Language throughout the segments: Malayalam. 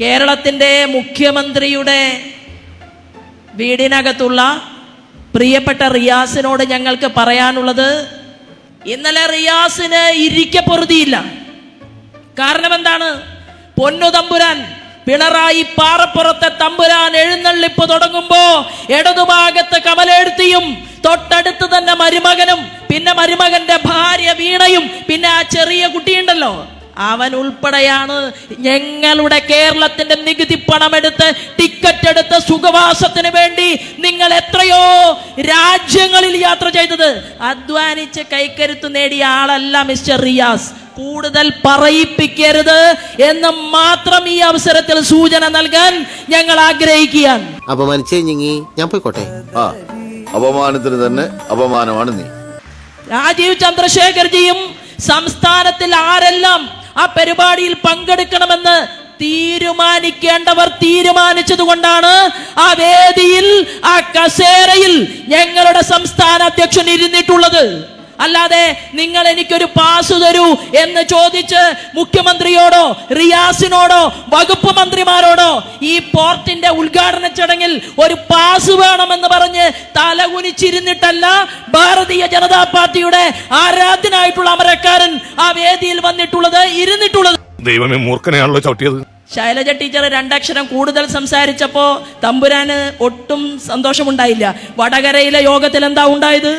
കേരളത്തിന്റെ മുഖ്യമന്ത്രിയുടെ വീടിനകത്തുള്ള പ്രിയപ്പെട്ട റിയാസിനോട് ഞങ്ങൾക്ക് പറയാനുള്ളത് ഇന്നലെ റിയാസിന് ഇരിക്കപ്പൊറുതിയില്ല കാരണം എന്താണ്? പൊന്നു തമ്പുരാൻ പിണറായി പാറപ്പുറത്തെ തമ്പുരാൻ എഴുന്നള്ളിപ്പ് തുടങ്ങുമ്പോ ഇടതുഭാഗത്ത് കമലെഴുത്തിയും തൊട്ടടുത്ത് തന്നെ മരുമകനും പിന്നെ മരുമകന്റെ ഭാര്യ വീണയും പിന്നെ ആ ചെറിയ കുട്ടിയുണ്ടല്ലോ. അവൻ ഉൾപ്പെടെയാണ് ഞങ്ങളുടെ കേരളത്തിന്റെ നികുതി പണമെടുത്ത് ടിക്കറ്റ് എടുത്ത് സുഖവാസത്തിന് വേണ്ടി നിങ്ങൾ എത്രയോ രാജ്യങ്ങളിൽ യാത്ര ചെയ്തത്. അധ്വാനിച്ച് കൈക്കരുത്ത് നേടിയ ആളല്ല മിസ്റ്റർ റിയാസ്. കൂടുതൽ പറയിപ്പിക്കരുത് എന്ന് മാത്രം ഈ അവസരത്തിൽ സൂചന നൽകാൻ ഞങ്ങൾ ആഗ്രഹിക്കുകയാണ്. അപമാനിച്ചേ ഞാൻ പോയിക്കോട്ടെ. ആ. അപമാനത്തിന് തന്നെ അപമാനമാണ് നീ. രാജീവ് ചന്ദ്രശേഖർജിയും സംസ്ഥാനത്തിൽ ആരെല്ലാം ആ പരിപാടിയിൽ പങ്കെടുക്കണമെന്ന് തീരുമാനിക്കേണ്ടവർ തീരുമാനിച്ചത് കൊണ്ടാണ് ആ വേദിയിൽ ആ കസേരയിൽ ഞങ്ങളുടെ സംസ്ഥാന അധ്യക്ഷൻ ഇരുന്നിട്ടുള്ളത്. അല്ലാതെ നിങ്ങൾ എനിക്കൊരു പാസ് തരൂ എന്ന് ചോദിച്ച് മുഖ്യമന്ത്രിയോടോ റിയാസിനോടോ വകുപ്പ് മന്ത്രിമാരോടോ ഈ പോർട്ടിന്റെ ഉദ്ഘാടന ചടങ്ങിൽ ഒരു പാസ് വേണമെന്ന് പറഞ്ഞ് തലകുനിച്ചിരുന്നിട്ടല്ല ഭാരതീയ ജനതാ പാർട്ടിയുടെ ആരാധ്യനായിട്ടുള്ള അമരക്കാരൻ ആ വേദിയിൽ വന്നിട്ടുള്ളത് ഇരുന്നിട്ടുള്ളത്. ദൈവമേ മൂർഖനെയാണല്ലോ ചവിട്ടിയത്. ശൈലജ ടീച്ചർ രണ്ടക്ഷരം കൂടുതൽ സംസാരിച്ചപ്പോ തമ്പുരാന് ഒട്ടും സന്തോഷമുണ്ടായില്ല. വടകരയിലെ യോഗത്തിൽ എന്താ ഉണ്ടായത്?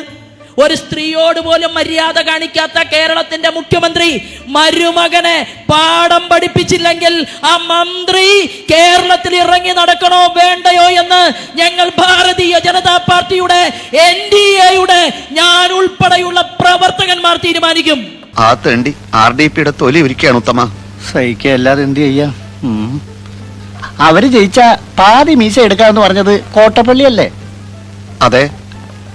ഒരു സ്ത്രീയോട് പോലും മര്യാദ കാണിക്കാത്ത കേരളത്തിന്റെ മുഖ്യമന്ത്രി മരുമകനെ പാഠം പഠിപ്പിച്ചില്ലെങ്കിൽ ആ മന്ത്രി കേരളത്തിൽ ഇറങ്ങി നടക്കണോ വേണ്ടയോ എന്ന് ഞങ്ങൾ ഭാരതീയ ജനതാ പാർട്ടിയുടെ എൻ ഡി എയുടെ ഞാൻ ഉൾപ്പെടെയുള്ള പ്രവർത്തകന്മാർ തീരുമാനിക്കും. ആ തേണ്ടി ആർ ഡി പിയുടെ തൊലി ഒരുക്കുകയാണ് ഉത്തമ. സഹിക്കല്ലാതെ എന്ത് ചെയ്യാ. അവർ ജയിച്ച പാതി മീശ എടുക്കാന്ന് പറഞ്ഞത് കോട്ടപ്പള്ളി അല്ലേ അതെ.